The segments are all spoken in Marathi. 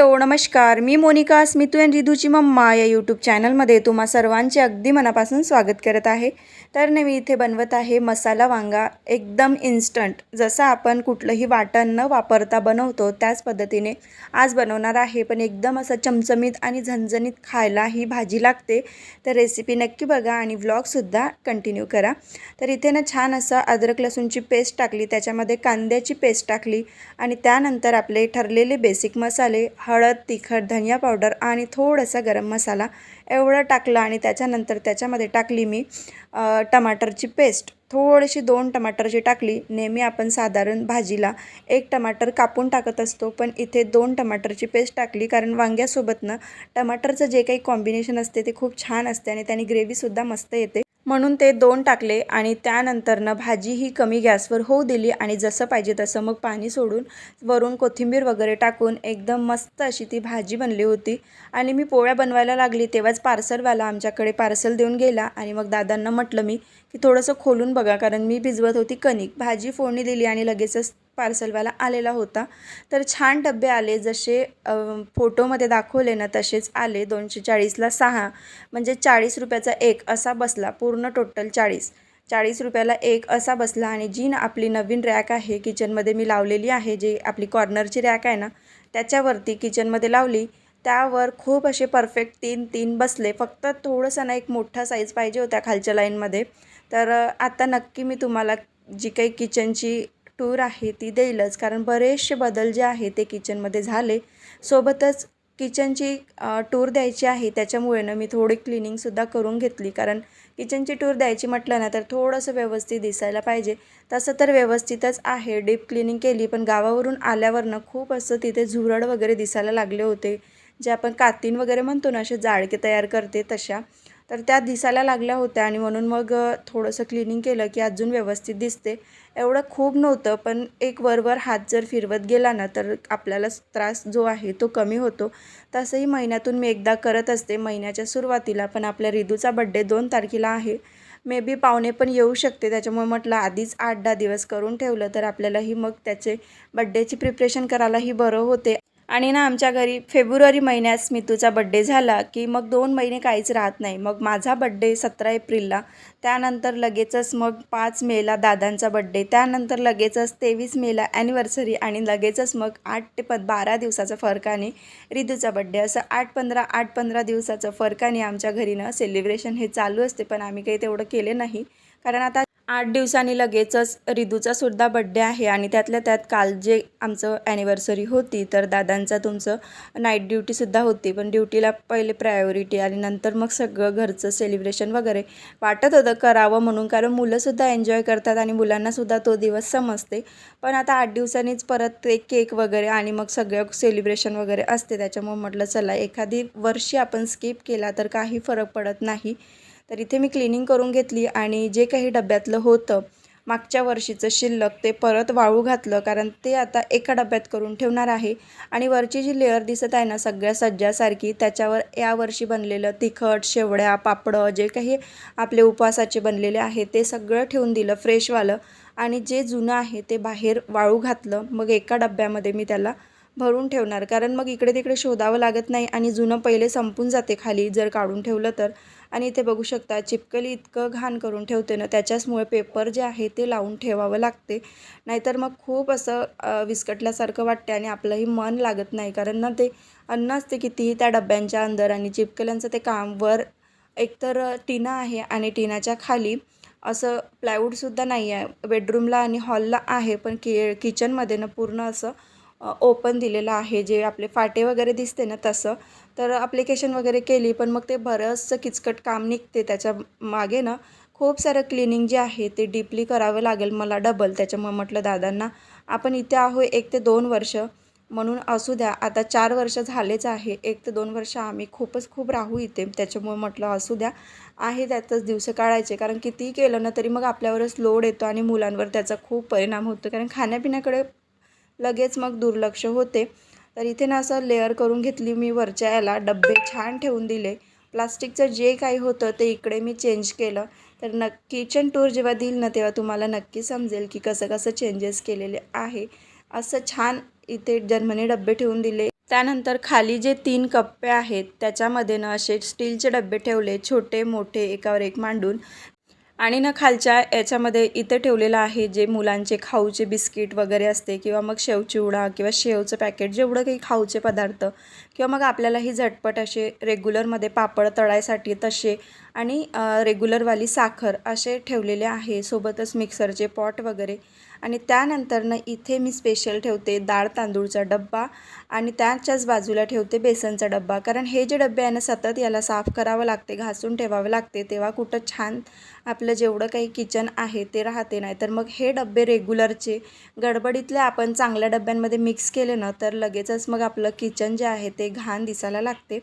हॅलो नमस्कार. मी मोनिका स्मितू अँड रिधूची मम्मा या यूट्यूब चॅनलमध्ये तुम्हा सर्वांचे अगदी मनापासून स्वागत करत आहे. तर ने मी इथे बनवत आहे मसाला वांगा एकदम इन्स्टंट जसं आपण कुठलंही वाटण न वापरता बनवतो त्याच पद्धतीने आज बनवणार आहे. पण एकदम असं चमचमीत आणि झणझणीत खायला ही भाजी लागते. तर रेसिपी नक्की बघा आणि व्लॉगसुद्धा कंटिन्यू करा. तर इथे ना छान असं अद्रक लसूणची पेस्ट टाकली त्याच्यामध्ये कांद्याची पेस्ट टाकली आणि त्यानंतर आपले ठरलेले बेसिक मसाले हळद तिखट धनिया पावडर आणि थोडासा गरम मसाला एवढं टाकलं आणि त्याच्यानंतर त्याच्यामध्ये टाकली मी टमाटरची पेस्ट. थोडीशी दोन टमाटरची टाकली. नेहमी आपण साधारण भाजीला एक टमाटर कापून टाकत असतो पण इथे दोन टमाटरची पेस्ट टाकली कारण वांग्यासोबतनं टमाटरचं जे काही कॉम्बिनेशन असते ते खूप छान असते आणि त्याने ग्रेव्हीसुद्धा मस्त येते. म्हणून ते दोन टाकले आणि त्यानंतरनं भाजी ही कमी गॅसवर होऊ दिली आणि जसं पाहिजे तसं मग पाणी सोडून वरून कोथिंबीर वगैरे टाकून एकदम मस्त अशी ती भाजी बनली होती. आणि मी पोळ्या बनवायला लागली तेव्हाच पार्सलवाला आमच्याकडे पार्सल देऊन गेला आणि मग दादांना म्हटलं मी की थोडंसं खोलून बघा कारण मी भिजवत होती कणिक. भाजी फोडणी दिली आणि लगेचच पार्सलवाला आलेला होता. तर छान डबे आले. जसे फोटोमध्ये दाखवले ना तसेच आले. दोनशे चाळीसला सहा. म्हणजे चाळीस रुपयाचा एक असा बसला. पूर्ण टोटल चाळीस. चाळीस रुपयाला एक असा बसला. आणि जी ना आपली नवीन रॅक आहे. किचनमध्ये मी लावलेली आहे. जी आपली कॉर्नरची रॅक आहे ना त्याच्यावरती किचनमध्ये लावली. त्यावर खूप असे परफेक्ट तीन तीन बसले. फक्त थोडंसं ना एक मोठा साईज पाहिजे होता खालच्या लाईनमध्ये. तर आता नक्की मी तुम्हाला जी काही किचनची टूर आहे ती देईलच. कारण बरेचसे बदल जे आहे ते किचनमध्ये झाले. सोबतच किचनची टूर द्यायची आहे. त्याच्यामुळे ना मी थोडी क्लिनिंगसुद्धा करून घेतली. कारण किचनची टूर द्यायची म्हटलं ना तर थोडंसं व्यवस्थित दिसायला पाहिजे. तसं तर व्यवस्थितच आहे. डीप क्लिनिंग केली पण गावावरून आल्यावरनं खूप असं तिथे झुरड वगैरे दिसायला लागले होते. जे आपण कातीन वगैरे म्हणतो ना असे जाळके तयार करते तशा. तर त्या दिसायला लागल्या होत्या आणि म्हणून मग थोडंसं क्लिनिंग केलं की अजून व्यवस्थित दिसते. एवढं खूप नव्हतं पण एक वरवर हात जर फिरवत गेला ना तर आपल्याला त्रास जो आहे तो कमी होतो. तसंही महिन्यातून मी एकदा करत असते महिन्याच्या सुरुवातीला पण आपल्या रिदूचा बड्डे दोन तारखेला आहे. मे बी पाहुणे पण येऊ शकते त्याच्यामुळे म्हटलं आधीच आठ दहा दिवस करून ठेवलं तर आपल्यालाही मग त्याचे बड्डेची प्रिपरेशन करायलाही बरं होते. आणि ना आमच्या घरी फेब्रुवारी महिन्यात स्मितूचा बड्डे झाला की मग दोन महिने काहीच राहत नाही. मग माझा बड्डे सतरा एप्रिलला. त्यानंतर लगेचच मग पाच मेला दादांचा बड्डे त्यानंतर लगेचच तेवीस मेला ॲनिव्हर्सरी आणि लगेचच मग आठ ते प बारा दिवसाचा फरकाने रितूचा बड्डे असं आठ पंधरा आठ पंधरा दिवसाचं फरकाने आमच्या घरी ना सेलिब्रेशन हे चालू असते. पण आम्ही काही तेवढं केले नाही. कारण आता आठ दिवसांनी लगेचच रिदूचा सुद्धा बड्डे आहे आणि त्यातल्या त्यात काल जे आमचं ॲनिव्हर्सरी होती तर दादांचा तुमचं नाईट ड्युटीसुद्धा होती. पण ड्युटीला पहिले प्रायोरिटी आणि नंतर मग सगळं घरचं सेलिब्रेशन वगैरे वाटत होतं करावं म्हणून. कारण मुलंसुद्धा एन्जॉय करतात आणि मुलांनासुद्धा तो दिवस समजते. पण आता आठ दिवसांनीच परत ते केक वगैरे आणि मग सगळं सेलिब्रेशन वगैरे असते. त्याच्यामुळे म्हटलं चला एखादी वर्षी आपण स्किप केला तर काही फरक पडत नाही. तर इथे मी क्लिनिंग करून घेतली आणि जे काही डब्यातलं होतं मागच्या वर्षीचं शिल्लक ते परत वाळू घातलं कारण ते आता एका डब्यात करून ठेवणार आहे. आणि वरची जी लेअर दिसत आहे ना सगळ्या सज्जासारखी त्याच्यावर यावर्षी बनलेलं तिखट शेवड्या पापडं जे काही आपले उपवासाचे बनलेले आहे ते सगळं ठेवून दिलं फ्रेशवालं. आणि जे जुनं आहे ते बाहेर वाळू घातलं मग एका डब्यामध्ये मी त्याला भरून ठेवणार. कारण मग इकडे तिकडे शोधावं लागत नाही आणि जुनं पहिले संपून जाते खाली जर काढून ठेवलं तर. आणि इथे बघू शकता चिपकली इतकं घाण करून ठेवते ना त्याच्याचमुळे पेपर जे आहे ते लावून ठेवावं लागते. नाहीतर मग खूप असं विस्कटल्यासारखं वाटते आणि आपलंही मन लागत नाही. कारण ना ते अन्न असते कितीही त्या डब्यांच्या अंदर आणि चिपकल्यांचं ते काम वर एकतर टीना टिना आहे आणि टिनाच्या खाली असं प्लायवूडसुद्धा नाही आहे बेडरूमला आणि हॉलला आहे पण कि किचनमध्ये ना पूर्ण असं ओपन दिलेलं आहे जे आपले फाटे वगैरे दिसते ना तसं. तर अप्लिकेशन वगैरे केली पण मग ते बरंचसं किचकट काम निघते. त्याच्यामागे ना खूप सारं क्लिनिंग जे आहे ते डीपली करावं लागेल मला डबल त्याच्यामुळे म्हटलं दादांना आपण इथे आहो एक ते दोन वर्ष म्हणून असू द्या. आता चार वर्ष झालेच आहे. एक ते दोन वर्ष आम्ही खूपच खूप राहू इथे. त्याच्यामुळे म्हटलं असू द्या. आहे त्यातच दिवस काढायचे कारण कितीही केलं ना तरी मग आपल्यावरच लोड येतो आणि मुलांवर त्याचा खूप परिणाम होतो. कारण खाण्यापिण्याकडे लगेच मग दुर्लक्ष होते. तर इथे ना असं लेअर करून घेतली मी वरच्या याला. डब्बे छान ठेवून दिले. प्लास्टिकचं जे काही होतं ते इकडे मी चेंज केलं. तर न किचन टूर जेव्हा देईल ना तेव्हा तुम्हाला नक्की समजेल की कसं कसं चेंजेस केलेले आहे. असं छान इथे जर्मनी डब्बे ठेवून दिले. त्यानंतर खाली जे तीन कप्पे आहेत त्याच्यामध्ये ना असे स्टीलचे डब्बे ठेवले. छोटे मोठे एकावर एक मांडून. आणि ना खालच्या याच्यामध्ये इथे ठेवलेलं आहे जे मुलांचे खाऊचे बिस्किट वगैरे असते किंवा मग शेवचिवडा किंवा शेवचं पॅकेट जेवढं काही खाऊचे पदार्थ किंवा मग आपल्यालाही झटपट असे रेग्युलरमध्ये पापड तळायसाठी तसे आणि रेग्युलरवाली साखर असे ठेवलेले आहे. सोबतच मिक्सरचे पॉट वगैरे आणि त्यानंतरनं इथे मी स्पेशल ठेवते डाळ तांदूळचा डब्बा आणि त्याच्याच बाजूला ठेवते बेसनचा डब्बा. कारण हे जे डबे आहे ना सतत याला साफ करावं लागते घासून ठेवावं लागते. तेव्हा कुठं छान आपलं जेवढं काही किचन आहे ते राहते नाही. तर मग हे डबे रेग्युलरचे गडबडीतले आपण चांगल्या डब्यांमध्ये मिक्स केले ना तर लगेचच मग आपलं किचन जे आहे ते घाण दिसायला लागते.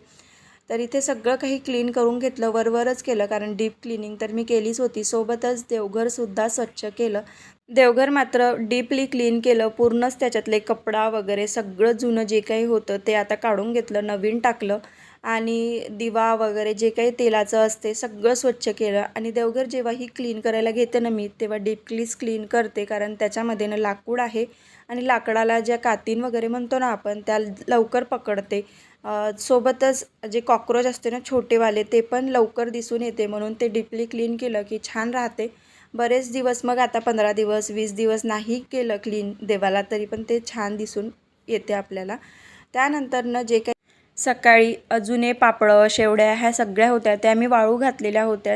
तर इथे सगळं काही क्लीन करून घेतलं वरवरच केलं कारण डीप क्लिनिंग तर मी केलीच होती. सोबतच देवघरसुद्धा स्वच्छ केलं. देवघर मात्र डीपली क्लीन केलं पूर्णच त्याच्यातले कपडा वगैरे सगळं जुनं जे काही होतं ते आता काढून घेतलं नवीन टाकलं. आणि दिवा वगैरे जे काही तेलाचं असते सगळं स्वच्छ केलं. आणि देवघर जेव्हाही क्लीन करायला घेते ना मी तेव्हा डीपलीच क्लीन करते कारण त्याच्यामध्ये ना लाकूड आहे. आणि लाकडाला ज्या कातीन वगैरे म्हणतो ना आपण त्या लवकर पकडते. सोबतच जे कॉक्रोच असते ना छोटेवाले ते पण लवकर दिसून येते म्हणून ते डीपली क्लीन केलं की छान राहते. बरेच दिवस मग आता पंधरा दिवस वीस दिवस नाही केलं क्लीन देवाला तरी पण ते छान दिसून येते आपल्याला. त्यानंतरनं जे काही सकाळी अजून पापडं शेवड्या ह्या सगळ्या होत्या त्या मी वाळू घातलेल्या होत्या.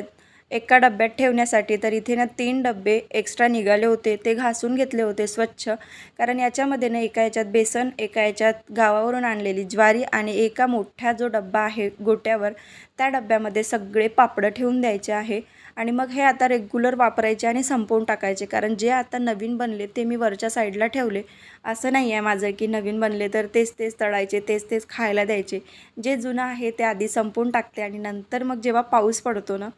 एका डब्यात ठेवण्यासाठी. तर इथे ना तीन डबे एक्स्ट्रा निघाले होते. ते घासून घेतले होते स्वच्छ. कारण याच्यामध्ये ना एका याच्यात बेसन एका याच्यात गावावरून आणलेली ज्वारी आणि एका मोठ्या जो डब्बा आहे गोट्यावर त्या डब्यामध्ये सगळे पापडं ठेवून द्यायचे आहे. आणि मग हे आता रेग्युलर वापरायचे आणि संपवून टाकायचे. कारण जे आता नवीन बनले ते मी वरच्या साईडला ठेवले. असं नाही आहे माझं की नवीन बनले तर तेच तेच तळायचे तेच तेच खायला द्यायचे. जे जुनं आहे ते आधी संपवून टाकते आणि नंतर मग जेव्हा पाऊस पडतो ना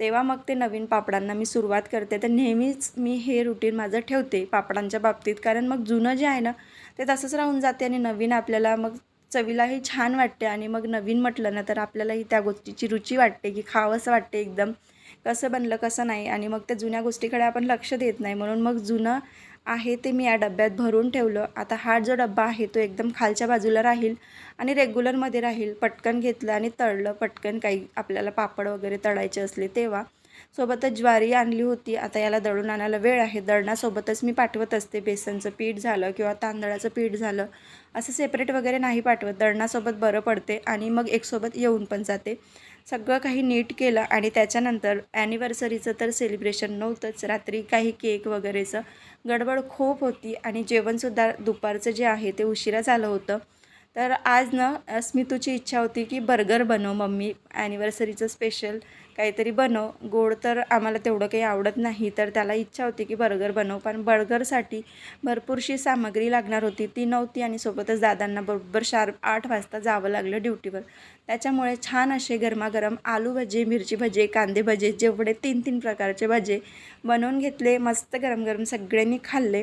तेव्हा मग ते नवीन पापडांना मी सुरुवात करते. तर नेहमीच मी हे रुटीन माझं ठेवते पापडांच्या बाबतीत. कारण मग जुनं जे आहे ना ते तसंच राहून जाते आणि नवीन आपल्याला मग चवीलाही छान वाटते आणि मग नवीन म्हटलं ना तर आपल्यालाही त्या गोष्टीची रुची वाटते की खावंसं वाटते एकदम. कसं बनलं कसं नाही आणि मग त्या जुन्या गोष्टीकडे आपण लक्ष देत नाही. म्हणून मग जुनं आहे ते मी या डब्यात भरून ठेवलं. आता हा जो डब्बा आहे तो एकदम खालच्या बाजूला राहील आणि रेग्युलरमध्ये राहील. पटकन घेतलं आणि तळलं. पटकन काही आपल्याला पापड वगैरे तळायचे असले तेव्हा. सोबतच ज्वारी आणली होती. आता याला दळून आणायला वेळ आहे. दळणासोबतच मी पाठवत असते. बेसनचं पीठ झालं किंवा तांदळाचं पीठ झालं. असं सेपरेट वगैरे नाही पाठवत. दळणासोबत बरं पडते आणि मग एकसोबत येऊन पण जाते. सगळं काही नीट केलं आणि त्याच्यानंतर ॲनिव्हर्सरीचं तर सेलिब्रेशन नव्हतंच. रात्री काही केक वगैरेचं गडबड खूप होती आणि जेवणसुद्धा दुपारचं जे आहे ते उशिरा झालं होतं. तर आज ना स्मितूची इच्छा होती की बर्गर बनव मम्मी. ॲनिव्हर्सरीचं स्पेशल काहीतरी बनव. गोड तर आम्हाला तेवढं काही आवडत नाही. तर त्याला इच्छा होती की बर्गर बनव. पण बर्गरसाठी भरपूरशी सामग्री लागणार होती. ती नव्हती आणि सोबतच दादांना बरोबर शार्प आठ वाजता जावं लागलं ड्युटीवर. त्याच्यामुळे छान असे गरमागरम आलू भजे मिरची भजे कांदे भजे जेवढे तीन तीन प्रकारचे भजे बनवून घेतले. मस्त गरम गरम सगळ्यांनी खाल्ले.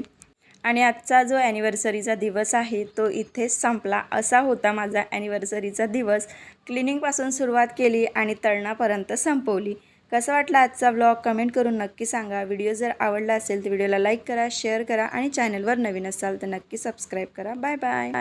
आणि आजचा जो ॲनिव्हर्सरीचा दिवस आहे तो इथेच संपला. असा होता माझा ॲनिव्हर्सरीचा दिवस. क्लिनिंगपासून सुरुवात केली आणि तळणापर्यंत संपवली. कसं वाटलं आजचा ब्लॉग कमेंट करून नक्की सांगा. व्हिडिओ जर आवडला असेल तर व्हिडिओला लाईक करा शेअर करा आणि चॅनलवर नवीन असाल तर नक्की सबस्क्राईब करा. Bye bye